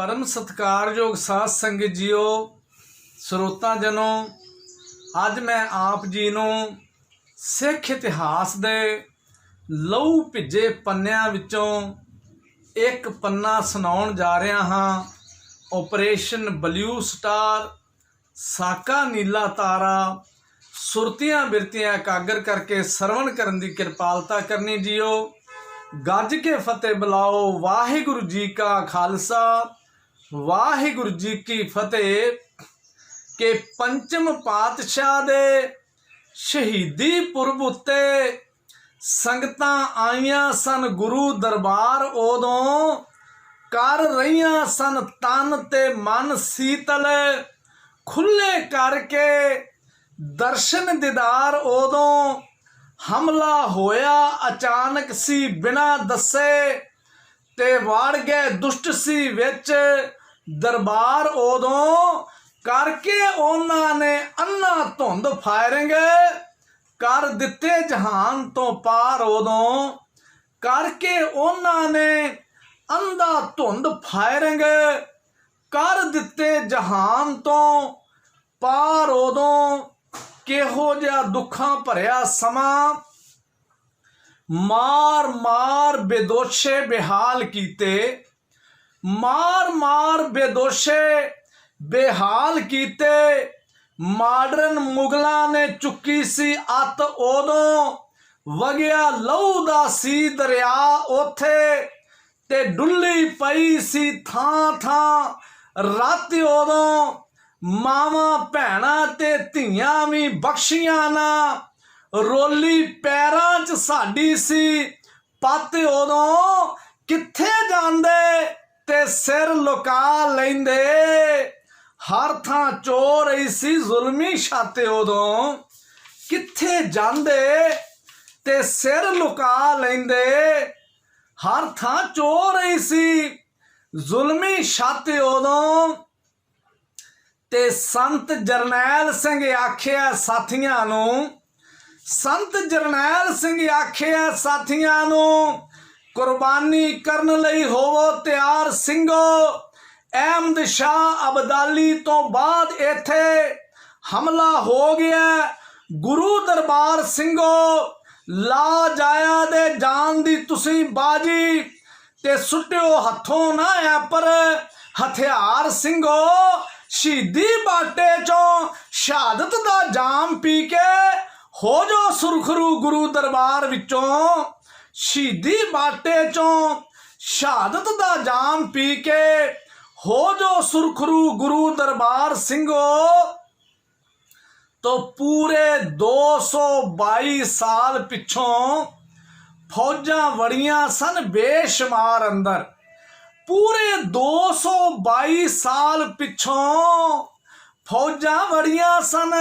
ਪਰਮ ਸਤਿਕਾਰਯੋਗ ਸਾਧ ਸੰਗਤ ਜੀਓ, ਸਰੋਤਾ ਜਨੋ, ਅੱਜ ਮੈਂ ਆਪ ਜੀ ਨੂੰ ਸਿੱਖ ਇਤਿਹਾਸ ਦੇ ਲਹੂ ਭਿੱਜੇ ਪੰਨਿਆਂ ਵਿੱਚੋਂ ਇੱਕ ਪੰਨਾ ਸੁਣਾਉਣ ਜਾ ਰਿਹਾ ਹਾਂ। ਆਪਰੇਸ਼ਨ ਬਲੂ ਸਟਾਰ, ਸਾਕਾ ਨੀਲਾ ਤਾਰਾ, ਸੁਰਤੀਆਂ ਬਿਰਤੀਆਂ ਇਕਾਗਰ ਕਰਕੇ ਸਰਵਣ ਕਰਨ ਦੀ ਕਿਰਪਾਲਤਾ ਕਰਨੀ ਜੀਓ। ਗੱਜ ਕੇ ਫਤਿਹ ਬੁਲਾਓ ਵਾਹਿਗੁਰੂ ਜੀ ਕਾ ਖਾਲਸਾ। ਵਾਹਿਗੁਰੂ ਜੀ ਕੀ ਫਤਿਹ ਕਿ ਪੰਚਮ ਪਾਤਸ਼ਾਹ ਦੇ ਸ਼ਹੀਦੀ ਪੁਰਬ ਉਤੇ ਸੰਗਤਾਂ ਆਈਆਂ ਸਨ ਗੁਰੂ ਦਰਬਾਰ ਉਦੋਂ, ਕਰ ਰਹੀਆਂ ਸਨ ਤਨ ਤੇ ਮਨ ਸੀਤਲ, ਖੁੱਲੇ ਕਰਕੇ ਦਰਸ਼ਨ ਦੀਦਾਰ ਉਦੋਂ। ਹਮਲਾ ਹੋਇਆ ਅਚਾਨਕ ਸੀ ਬਿਨਾ ਦੱਸੇ ਤੇ ਵਾੜ ਗਏ ਦੁਸ਼ਟ ਸੀ ਵਿੱਚ। ਦਰਬਾਰ ਉਦੋਂ ਕਰਕੇ ਉਹਨਾਂ ਨੇ ਅੰਨਾ ਧੁੰਦ ਫਾਇਰਿੰਗ। ਕਰ ਦਿੱਤੇ ਜਹਾਨ ਤੋਂ ਪਾਰ ਉਦੋਂ ਕਰਕੇ ਉਹਨਾਂ ਨੇ ਅੰਧਾ ਧੁੰਦ ਫਾਇਰਿੰਗ। ਕਰ ਦਿੱਤੇ ਜਹਾਨ ਤੋਂ ਪਾਰ ਉਦੋਂ ਕਿਹੋ ਜਿਹਾ ਦੁੱਖਾਂ ਭਰਿਆ ਸਮਾਂ। ਮਾਰ ਮਾਰ ਬੇਦੋਸ਼ੇ ਬਿਹਾਲ ਕੀਤੇ। ਮਾਰ ਮਾਰ ਬੇਦੋਸ਼ੇ, ਬੇਹਾਲ ਕੀਤੇ। ਮਾਡਰਨ ਮੁਗਲਾਂ ਨੇ ਚੁੱਕੀ ਸੀ ਅੱਤ ਉਦੋਂ। ਵਗਿਆ ਲਹੂ ਦਾ ਸੀ ਦਰਿਆ ਉਥੇ ਤੇ ਡੁੱਲੀ ਪਈ ਸੀ ਥਾਂ ਥਾਂ। ਰਾਤ ਉਦੋਂ ਮਾਵਾਂ, ਭੈਣਾਂ ਤੇ ਧੀਆਂ ਵੀ ਬਖਸ਼ੀਆਂ ਨਾ। ਰੋਲੀ ਪੈਰਾਂ 'ਚ ਸਾਡੀ ਸੀ। ਪੱਤ ਉਦੋਂ ਕਿੱਥੇ ਜਾਂਦੇ? ਤੇ ਸਿਰ ਲੁਕਾ ਲੈਂਦੇ। ਹਰ ਥਾਂ ਚੋ ਰਹੀ ਸੀ, ਜ਼ੁਲਮੀ ਛਾਤੇ ਉਦੋਂ। ਕਿੱਥੇ ਜਾਂਦੇ ਤੇ ਸਿਰ ਲੁਕਾ ਲੈਂਦੇ? ਹਰ ਥਾਂ ਚੋ ਰਹੀ ਸੀ, ਜ਼ੁਲਮੀ ਛਾਤੇ ਉਦੋਂ। ਤੇ ਸੰਤ ਜਰਨੈਲ ਸਿੰਘ ਆਖਿਆ ਸਾਥੀਆਂ ਨੂੰ, ਸੰਤ ਜਰਨੈਲ ਸਿੰਘ ਆਖਿਆ ਸਾਥੀਆਂ ਨੂੰ ਕੁਰਬਾਨੀ ਕਰਨ ਲਈ ਹੋਵੋ ਤਿਆਰ ਸਿੰਘੋ। ਅਹਿਮਦ ਸ਼ਾਹ ਅਬਦਾਲੀ ਤੋਂ ਬਾਅਦ ਇੱਥੇ ਹਮਲਾ ਹੋ ਗਿਆ। ਗੁਰੂ ਦਰਬਾਰ ਸਿੰਘੋ ਲਾ ਜਾਇਆ ਦੇ ਜਾਨ ਦੀ ਤੁਸੀਂ ਬਾਜੀ ਤੇ ਸੁੱਟਿਓ ਹੱਥੋਂ ਨਾ ਐ ਪਰ ਹਥਿਆਰ ਸਿੰਘੋ, ਸ਼ਹੀਦੀ ਬਾਟੇ ਚੋਂ ਸ਼ਹਾਦਤ ਦਾ ਜਾਮ ਪੀ ਕੇ ਹੋ ਜੋ ਸੁਰਖਰੂ ਗੁਰੂ ਦਰਬਾਰ ਵਿੱਚੋਂ। ਸ਼ਹੀਦੀ ਬਾਟੇ ਚੋਂ ਸ਼ਹਾਦਤ ਦਾ ਜਾਮ ਪੀ ਕੇ ਹੋ ਜੋ ਸੁਰਖਰੂ ਗੁਰੂ ਦਰਬਾਰ ਸਿੰਘੋ ਤੋ ਪੂਰੇ 222 ਸਾਲ ਪਿੱਛੋਂ ਫੌਜਾਂ ਵੜੀਆਂ ਸਨ ਬੇਸ਼ੁਮਾਰ ਅੰਦਰ। ਪੂਰੇ 222 ਸਾਲ ਪਿੱਛੋਂ ਫੌਜਾਂ ਵੜੀਆਂ ਸਨ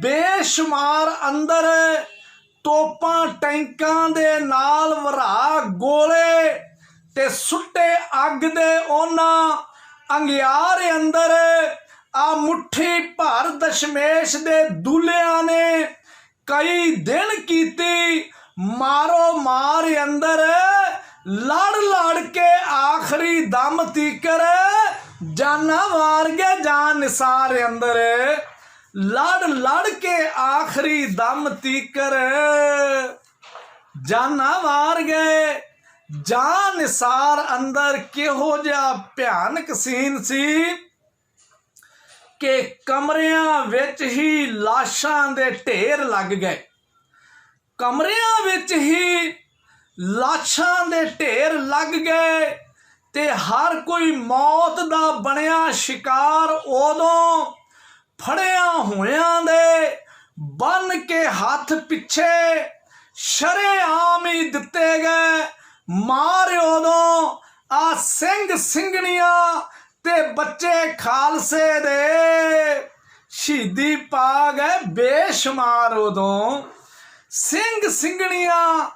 ਬੇਸ਼ੁਮਾਰ ਅੰਦਰ ਤੋਪਾਂ ਟੈਂਕਾਂ ਦੇ ਨਾਲ ਵਰਾ ਗੋਲੇ ਤੇ ਸੁੱਟੇ ਅੱਗ ਦੇ ਉਹਨਾਂ ਅੰਗਿਆਰ ਅੰਦਰ ਆ ਮੁੱਠੀ ਭਰ ਦਸ਼ਮੇਸ਼ ਦੇ ਦੁਲਿਆਂ ਨੇ ਕਈ ਦਿਨ ਕੀਤੀ ਮਾਰੋ ਮਾਰ ਅੰਦਰ ਲੜ ਲੜ ਕੇ ਆਖਰੀ ਦਮ ਤੀਕਰ ਜਾਨਾਂ ਵਾਰ ਗਏ ਜਾਨ ਨਿਸਾਰ ਅੰਦਰ। ਲੜ ਲੜ ਕੇ ਆਖਰੀ ਦਮ ਤੀਕਰ। ਜਾਨਾਂ ਵਾਰ ਗਏ ਜਾਨ ਨਿਸਾਰ ਅੰਦਰ ਕਿਹੋ ਜਿਹਾ ਭਿਆਨਕ ਸੀਨ ਸੀ ਕਿ ਕਮਰਿਆਂ ਵਿੱਚ ਹੀ ਲਾਸ਼ਾਂ ਦੇ ਢੇਰ ਲੱਗ ਗਏ। ਕਮਰਿਆਂ ਵਿੱਚ ਹੀ ਲਾਸ਼ਾਂ ਦੇ ਢੇਰ ਲੱਗ ਗਏ ਤੇ ਹਰ ਕੋਈ ਮੌਤ ਦਾ ਬਣਿਆ ਸ਼ਿਕਾਰ ਉਦੋਂ ਫੜਿਆ ਹੋਇਆਂ ਦੇ ਬੰਨ ਕੇ ਹੱਥ ਪਿੱਛੇ ਸ਼ਰੇਆਮ ਹੀ ਦਿੱਤੇ ਗਏ। ਮਾਰ ਉਦੋਂ ਆ ਸਿੰਘ ਸਿੰਘਣੀਆਂ ਤੇ ਬੱਚੇ ਖਾਲਸੇ ਦੇ। ਸ਼ਹੀਦੀ ਪਾ ਗਏ ਬੇਸ਼ੁਮਾਰ ਉਦੋਂ। ਸਿੰਘ ਸਿੰਘਣੀਆਂ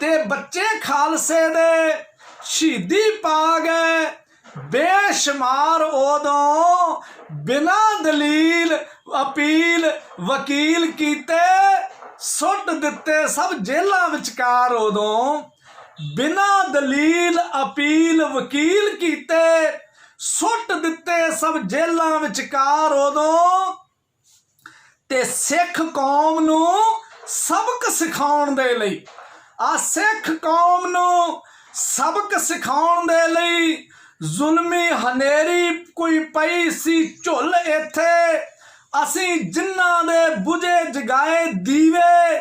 ਤੇ ਬੱਚੇ ਖਾਲਸੇ ਦੇ ਸ਼ਹੀਦੀ ਪਾ ਗਏ। ਬੇਸ਼ੁਮਾਰ ਉਦੋਂ ਬਿਨਾ ਦਲੀਲ ਅਪੀਲ ਵਕੀਲ ਕੀਤੇ, ਸੁੱਟ ਦਿੱਤੇ ਸਭ ਜੇਲਾਂ ਵਿਚਕਾਰ ਉਦੋਂ। ਬਿਨਾ ਦਲੀਲ ਅਪੀਲ ਵਕੀਲ ਕੀਤੇ, ਸੁੱਟ ਦਿੱਤੇ ਸਭ ਜੇਲਾਂ ਵਿਚਕਾਰ ਉਦੋਂ। ਤੇ ਸਿੱਖ ਕੌਮ ਨੂੰ ਸਬਕ ਸਿਖਾਉਣ ਦੇ ਲਈ, ਆ ਸਿੱਖ ਕੌਮ ਨੂੰ ਸਬਕ ਸਿਖਾਉਣ ਦੇ ਲਈ ਜ਼ੁਲਮੀ ਹਨੇਰੀ ਕੋਈ ਪਈ ਸੀ ਝੁੱਲ ਇੱਥੇ। ਅਸੀਂ ਜਿਨ੍ਹਾਂ ਦੇ ਬੁਝੇ ਜਗਾਏ ਦੀਵੇ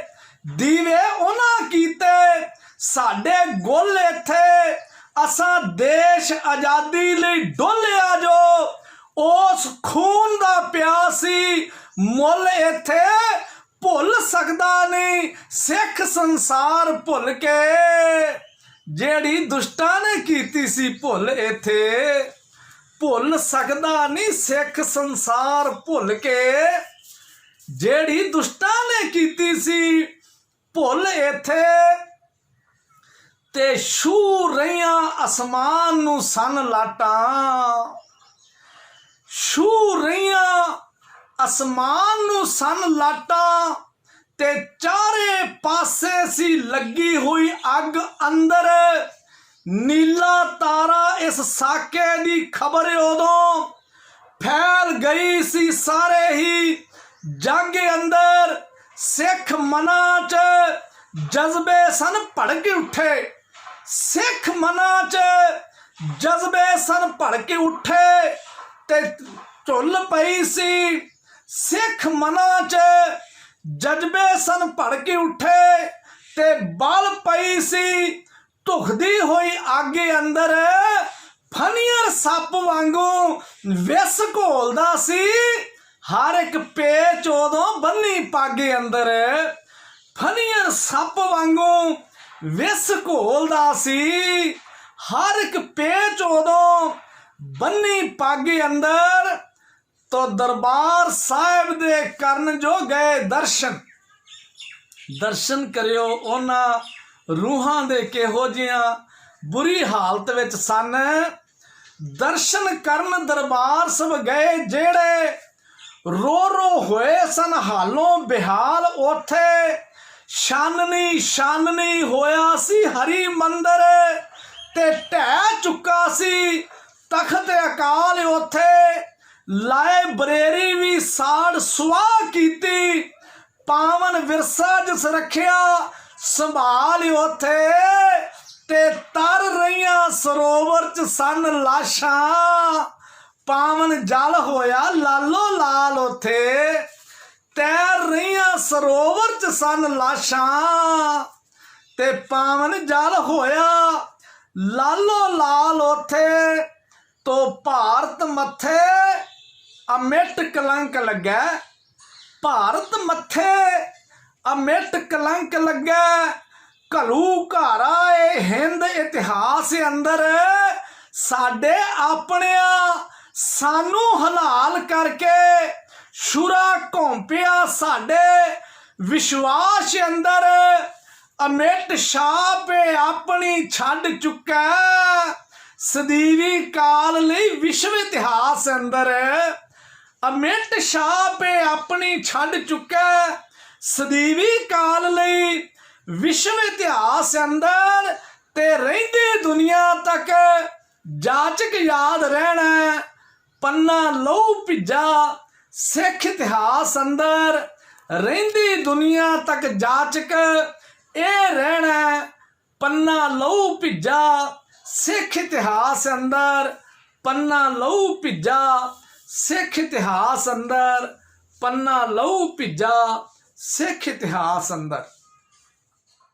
ਦੀਵੇ ਉਹਨਾਂ ਕੀਤੇ। ਸਾਡੇ ਗੁੱਲ ਇੱਥੇ, ਅਸਾਂ ਦੇਸ਼ ਆਜ਼ਾਦੀ ਲਈ ਡੋਲਿਆ ਜੋ ਉਸ ਖੂਨ ਦਾ ਪਿਆਸੀ ਮੁੱਲ ਇੱਥੇ ਭੁੱਲ ਸਕਦਾ ਨਹੀਂ। ਸਿੱਖ ਸੰਸਾਰ ਭੁੱਲ ਕੇ, ਜਿਹੜੀ ਦੁਸ਼ਟਾਂ ਨੇ ਕੀਤੀ ਸੀ ਭੁੱਲ ਇੱਥੇ। ਭੁੱਲ ਸਕਦਾ ਨਹੀਂ ਸਿੱਖ ਸੰਸਾਰ ਭੁੱਲ ਕੇ। ਜਿਹੜੀ ਦੁਸ਼ਟਾਂ ਨੇ ਕੀਤੀ ਸੀ, ਭੁੱਲ ਇੱਥੇ। ਤੇ ਛੂ ਰਹੀਆਂ ਅਸਮਾਨ ਨੂੰ ਸਨ ਲਾਟਾਂ। ਛੂ ਰਹੀਆਂ ਅਸਮਾਨ ਨੂੰ ਸਨ ਲਾਟਾਂ ਤੇ ਚਾਰੇ ਪਾਸੇ ਸੀ ਲੱਗੀ ਹੋਈ ਅੱਗ ਅੰਦਰ। ਨੀਲਾ ਤਾਰਾ ਇਸ ਸਾਕੇ ਦੀ ਖਬਰ ਉਦੋਂ ਫੈਲ ਗਈ ਸੀ ਸਾਰੇ ਹੀ। ਜੰਗ ਅੰਦਰ ਸਿੱਖ ਮਨਾਂ 'ਚ ਜਜ਼ਬੇ ਸਨ ਭੜਕ ਉੱਠੇ। ਸਿੱਖ ਮਨਾਂ 'ਚ ਜਜ਼ਬੇ ਸਨ ਭੜਕ ਉੱਠੇ ਤੇ ਝੁੱਲ ਪਈ ਸੀ। ਸਿੱਖ ਮਨਾਂ 'ਚ ਜਜ਼ਬੇ ਸਨ ਭੜਕ ਉੱਠੇ ਤੇ ਬਲ ਪਈ ਸੀ। ਧੁਖਦੀ ਹੋਈ ਆਗੇ ਅੰਦਰ ਫਨੀਅਰ ਸੱਪ ਵਾਂਗੂ ਵਿਸ ਘੋਲਦਾ ਸੀ। ਹਰ ਇੱਕ ਪੇਚ ਉਦੋਂ ਬੰਨੀ ਪਾਗੇ ਅੰਦਰ। ਫਨੀਅਰ ਸੱਪ ਵਾਂਗੂ ਵਿਸ ਘੋਲਦਾ ਸੀ। ਹਰ ਇੱਕ ਪੇਚ ਉਦੋਂ ਬੰਨੀ ਪਾਗੇ ਅੰਦਰ। ਤੋ ਦਰਬਾਰ ਸਾਹਿਬ ਦੇ ਕਰਨ ਜੋ ਗਏ ਦਰਸ਼ਨ। ਦਰਸ਼ਨ ਕਰਿਓ ਉਹਨਾਂ ਰੂਹਾਂ ਦੇ ਕਿਹੋ ਜਿਹੀਆਂ ਬੁਰੀ ਹਾਲਤ ਵਿੱਚ ਸਨ? ਦਰਸ਼ਨ ਕਰਨ ਦਰਬਾਰ ਸਭ ਗਏ ਜਿਹੜੇ ਰੋ ਰੋ ਹੋਏ ਸਨ। ਹਾਲੋਂ ਬਿਹਾਲ ਉਥੇ ਸ਼ਾਨਨੀ ਸ਼ਾਨਨੀ ਹੋਇਆ ਸੀ ਹਰੀ ਮੰਦਰ ਤੇ ਢਹਿ ਚੁੱਕਾ ਸੀ ਤਖਤ ਅਕਾਲ ਉਥੇ। ਲਾਇਬ੍ਰੇਰੀ ਵੀ ਸਾੜ ਸੁਆਹ ਕੀਤੀ। ਪਾਵਨ ਵਿਰਸਾ ਜਿਸ ਰੱਖਿਆ ਸੰਭਾਲ ਉਥੇ ਤੇ ਤਰ ਰਹੀਆਂ ਸਰੋਵਰ ਚ ਸਨ ਲਾਸ਼ਾਂ। ਪਾਵਨ ਜਲ ਹੋਇਆ ਲਾਲੋ ਲਾਲ ਉਥੇ। ਤੈਰ ਰਹੀਆਂ ਸਰੋਵਰ ਚ ਸਨ ਲਾਸ਼ਾਂ। ਤੇ ਪਾਵਨ ਜਲ ਹੋਇਆ ਲਾਲੋ ਲਾਲ ਉਥੇ। ਤੋ ਭਾਰਤ ਮੱਥੇ ਅਮਿਟ ਕਲੰਕ ਲੱਗਾ। ਭਾਰਤ ਮੱਥੇ ਅਮਿਟ ਕਲੰਕ ਲੱਗਾ ਘਲੂ ਘਾਰਾ ਏ ਹਿੰਦ ਇਤਿਹਾਸ ਅੰਦਰ। ਸਾਡੇ ਆਪਣਿਆ ਸਾਨੂੰ ਹਲਾਲ ਕਰਕੇ ਸ਼ੁਰਾ ਘੌਂਪਿਆ ਸਾਡੇ ਵਿਸ਼ਵਾਸ ਅੰਦਰ। ਅਮਿਟ ਛਾਪੇ ਆਪਣੀ ਛੱਡ ਚੁੱਕਾ। ਸਦੀਵੀ ਕਾਲ ਲਈ ਵਿਸ਼ਵ ਇਤਿਹਾਸ ਅੰਦਰ। ਅਮਿਟ ਛਾਪੇ ਆਪਣੀ ਛੱਡ ਚੁੱਕਾ। ਸਦੀਵੀ ਕਾਲ ਲਈ ਵਿਸ਼ਵ ਇਤਿਹਾਸ ਅੰਦਰ ਤੇ ਰਹਿੰਦੀ ਦੁਨੀਆ ਤੱਕ ਜਾਚਕ ਯਾਦ ਰਹਿਣਾ ਪੰਨਾ ਲਹੂ ਭਿੱਜਾ ਸਿੱਖ ਇਤਿਹਾਸ ਅੰਦਰ ਰਹਿੰਦੀ ਦੁਨੀਆ ਤੱਕ ਜਾਚਕ ਇਹ ਰਹਿਣਾ ਪੰਨਾ ਲਹੂ ਭਿੱਜਾ ਸਿੱਖ ਇਤਿਹਾਸ ਅੰਦਰ ਪੰਨਾ ਲਹੂ ਭਿੱਜਾ ਸਿੱਖ ਇਤਿਹਾਸ ਅੰਦਰ ਪੰਨਾ ਲਹੂ ਭਿੱਜਾ ਸਿੱਖ ਇਤਿਹਾਸ ਅੰਦਰ